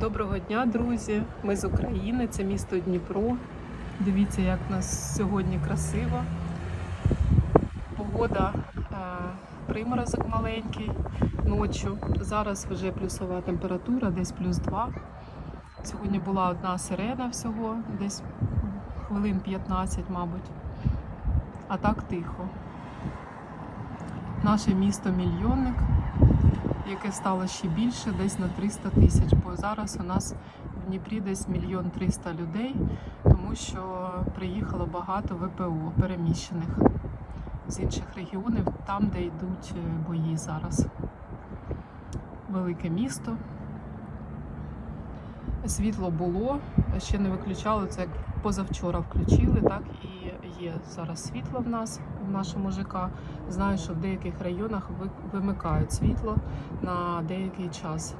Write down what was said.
Доброго дня, друзі! Ми з України, це місто Дніпро. Дивіться, як у нас сьогодні красиво. Погода е, приморозок маленький ночі. Зараз вже плюсова температура, десь плюс 2. Сьогодні була одна сирена всього, десь хвилин 15, мабуть. А так тихо. Наше місто мільйонник яке стало ще більше, десь на 300 тисяч. Бо зараз у нас в Дніпрі десь мільйон 300 людей, тому що приїхало багато ВПО переміщених з інших регіонів, там, де йдуть е, бої зараз. Велике місто. Світло було, ще не виключали це як позавчора включили, так і є зараз світло в нас в нашому ЖК. Знаю, що в деяких районах ви- вимикають світло на деякий час.